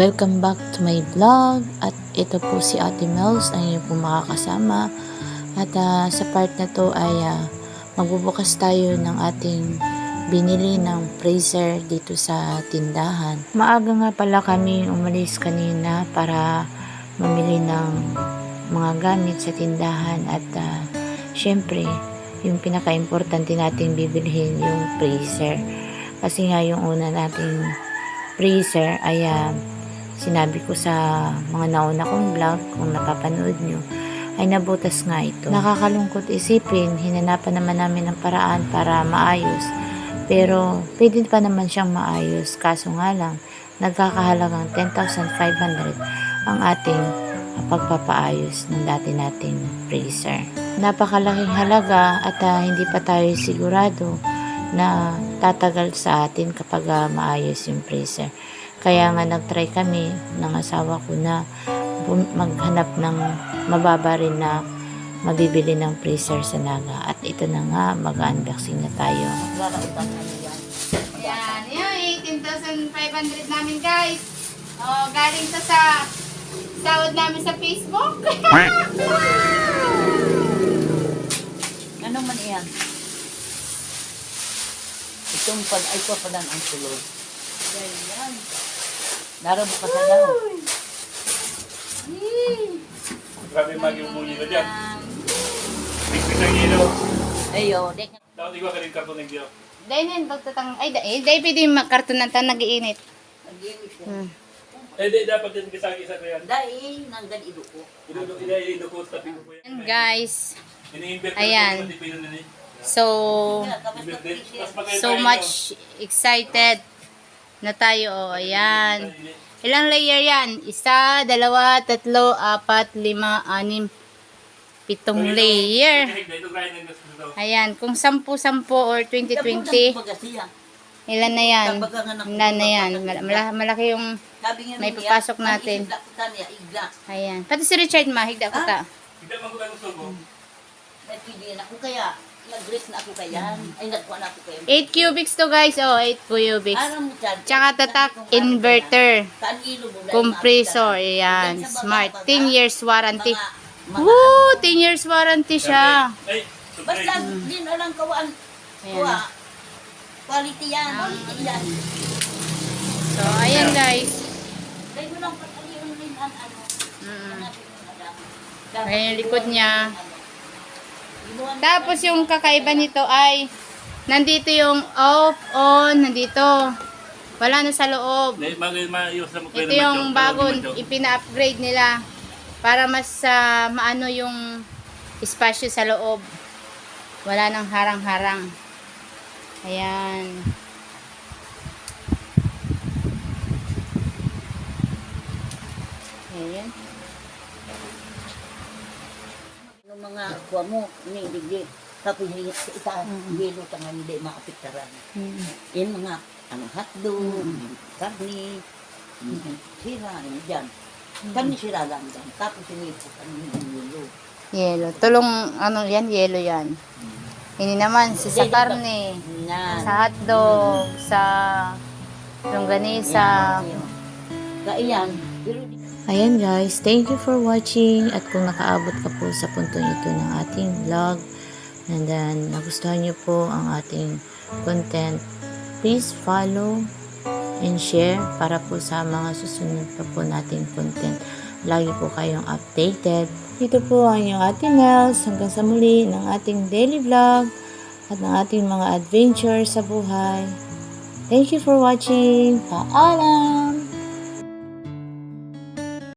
Welcome back to my vlog. At ito po si Ate Mels ang inyong po makakasama. At ah, sa part na to ay ah, magbubukas tayo ng ating binili ng freezer dito sa tindahan. Maaga nga pala kami umalis kanina para mamili ng mga gamit sa tindahan. At ah, syempre yung pinaka-importante nating bibilhin yung freezer. Kasi nga yung una nating freezer ay ah, sinabi ko sa mga nauna kong vlog kung napapanood nyo ay nabutas nga ito. Nakakalungkot isipin, hinanapan naman namin ng paraan para maayos. Pero pwede pa naman siyang maayos. Kaso nga lang, nagkakahalagang 10,500 ang ating pagpapaayos ng dati nating freezer. Napakalaking halaga at ah, hindi pa tayo sigurado na tatagal sa atin kapag ah, maayos yung freezer. Kaya nga nagtry kami ng asawa ko na maghanap ng mababa rin na mabibili ng freezer sa Naga. At ito na nga, mag-unboxing na tayo. Ayan, yun, 18,500 namin guys. Oh, galing to sa sahod namin sa Facebook. Ano man iyan? Itong pag ay ko padan ang sulod. Naro mo ka sa daw. Grabe mag yung muli na dyan. Bigpit ng yelo. Ayo, dek. Dapat iba ka rin karton ng diyo. Dahil yan, pagtatang, ay, dahil, dahil pwede yung magkarton ng tan nag-iinit. Hmm. Eh, di, dapat din kisang isa ko yan. Dai nang gan iduko. Ido ko sa pingo ko Ayan yan. guys, Ini-invert Ayan. ko na ni. so, so yun. much excited na tayo. Oh, ayan. Ilang layer yan? Isa, dalawa, tatlo, apat, lima, anim, pitong layer. Ayan, kung 10-10 or 20-20, ilan na yan? Ilan na yan? Mal- mala- malaki yung, May papasok natin. Ayan. Pati si Richard ma, higda ko ta. Hindi man ko ko. Nagpili na ako kaya. Nag-dress na ako kaya. Ay, nagkuha na ako kaya. 8 cubics to guys, oh, 8 cubics. Aram mo dyan. Tsaka tatak, inverter, mo lang, compressor, ayan, smart, baga, 10 years warranty. Woo, 10 years warranty siya. Basta din alang kawaan. Kuha. Quality yan. Quality yan. So, ayan guys. Kaya mo lang pataliyon rin ang ano. Lang. Ayan yung likod niya. Tapos yung kakaiba nito ay nandito yung off, on, nandito. Wala na sa loob. Ito yung Joe. ipina-upgrade nila para mas ah, maano yung espasyo sa loob. Wala nang harang-harang. Ayan. Yung mga kuha mo, ni digdi. Tapos yung sa isa, yelo ka nga hindi makapiktaran. Mm. Yan mga ano, hotdog, karni, sira, ano dyan. Karni sira lang dyan. Tapos yung ito, karni yung yelo. Yellow. Tulong, ano yan? Yellow yan. Ini naman, sa, sa karne, sa hotdog, sa longganisa. Kaya yan, pero Ayan guys, thank you for watching at kung nakaabot ka po sa puntong ito ng ating vlog and then nagustuhan nyo po ang ating content, please follow and share para po sa mga susunod pa po nating content. Lagi po kayong updated. Ito po ang inyong ating Nels hanggang sa muli ng ating daily vlog at ng ating mga adventure sa buhay. Thank you for watching. Paalam!